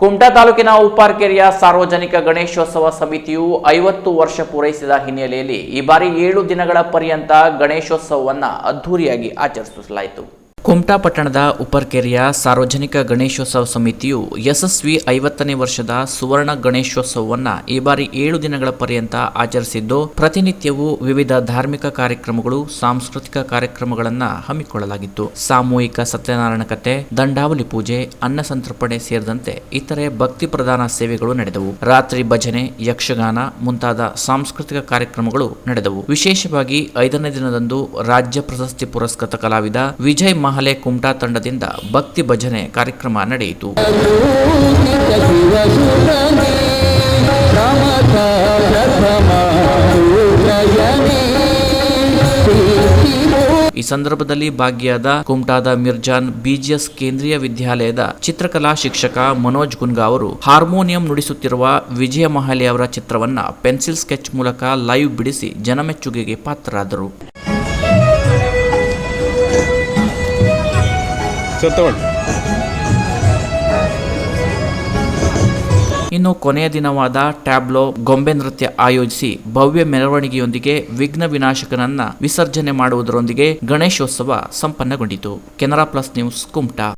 ಕುಮಟಾ ತಾಲೂಕಿನ ಉಪ್ಪಾರ್ಕೆರೆಯ ಸಾರ್ವಜನಿಕ ಗಣೇಶೋತ್ಸವ ಸಮಿತಿಯು ಐವತ್ತು ವರ್ಷ ಪೂರೈಸಿದ ಹಿನ್ನೆಲೆಯಲ್ಲಿ ಈ ಬಾರಿ ಏಳು ದಿನಗಳ ಪರ್ಯಂತ ಗಣೇಶೋತ್ಸವವನ್ನು ಅದ್ಧೂರಿಯಾಗಿ ಆಚರಿಸಲಾಯಿತು. ಕುಮಟಾ ಪಟ್ಟಣದ ಉಪರ್ಕೆರೆಯ ಸಾರ್ವಜನಿಕ ಗಣೇಶೋತ್ಸವ ಸಮಿತಿಯು ಯಶಸ್ವಿ ಐವತ್ತನೇ ವರ್ಷದ ಸುವರ್ಣ ಗಣೇಶೋತ್ಸವವನ್ನು ಈ ಬಾರಿ ಏಳು ದಿನಗಳ ಪರ್ಯಂತ ಆಚರಿಸಿದ್ದು, ಪ್ರತಿನಿತ್ಯವೂ ವಿವಿಧ ಧಾರ್ಮಿಕ ಕಾರ್ಯಕ್ರಮಗಳು, ಸಾಂಸ್ಕೃತಿಕ ಕಾರ್ಯಕ್ರಮಗಳನ್ನು ಹಮ್ಮಿಕೊಳ್ಳಲಾಗಿತ್ತು. ಸಾಮೂಹಿಕ ಸತ್ಯನಾರಾಯಣ ಕತೆ ದಂಡಾವಲಿ ಪೂಜೆ, ಅನ್ನ ಸಂತರ್ಪಣೆ ಸೇರಿದಂತೆ ಇತರೆ ಭಕ್ತಿ ಪ್ರಧಾನ ಸೇವೆಗಳು ನಡೆದವು. ರಾತ್ರಿ ಭಜನೆ, ಯಕ್ಷಗಾನ ಮುಂತಾದ ಸಾಂಸ್ಕೃತಿಕ ಕಾರ್ಯಕ್ರಮಗಳು ನಡೆದವು. ವಿಶೇಷವಾಗಿ ಐದನೇ ದಿನದಂದು ರಾಜ್ಯ ಪ್ರಶಸ್ತಿ ಪುರಸ್ಕೃತ ಕಲಾವಿದ ವಿಜಯ್ ಮಹಲೆ ಕುಮಟಾ ತಂಡದಿಂದ ಭಕ್ತಿ ಭಜನೆ ಕಾರ್ಯಕ್ರಮ ನಡೆಯಿತು. ಈ ಸಂದರ್ಭದಲ್ಲಿ ಭಾಗಿಯಾದ ಕುಮಟಾದ ಮಿರ್ಜಾನ್ ಬಿಜಿಎಸ್ ಕೇಂದ್ರೀಯ ವಿದ್ಯಾಲಯದ ಚಿತ್ರಕಲಾ ಶಿಕ್ಷಕ ಮನೋಜ್ ಗುನ್ಗಾ ಅವರು ಹಾರ್ಮೋನಿಯಂ ನುಡಿಸುತ್ತಿರುವ ವಿಜಯ ಮಹಾಲಿ ಅವರ ಚಿತ್ರವನ್ನ ಪೆನ್ಸಿಲ್ ಸ್ಕೆಚ್ ಮೂಲಕ ಲೈವ್ ಬಿಡಿಸಿ ಜನಮೆಚ್ಚುಗೆಗೆ ಪಾತ್ರರಾದರು. ಸರ್, ತಗೊಳ್ಳಿ. ಇನ್ನು ಕೊನೆಯ ದಿನವಾದ ಟ್ಯಾಬ್ಲೋ ಗೊಂಬೆ ನೃತ್ಯ ಆಯೋಜಿಸಿ ಭವ್ಯ ಮೆರವಣಿಗೆಯೊಂದಿಗೆ ವಿಘ್ನ ವಿನಾಶಕನನ್ನ ವಿಸರ್ಜನೆ ಮಾಡುವುದರೊಂದಿಗೆ Ganeshotsav ಸಂಪನ್ನಗೊಂಡಿತು. Canara plus news Kumta.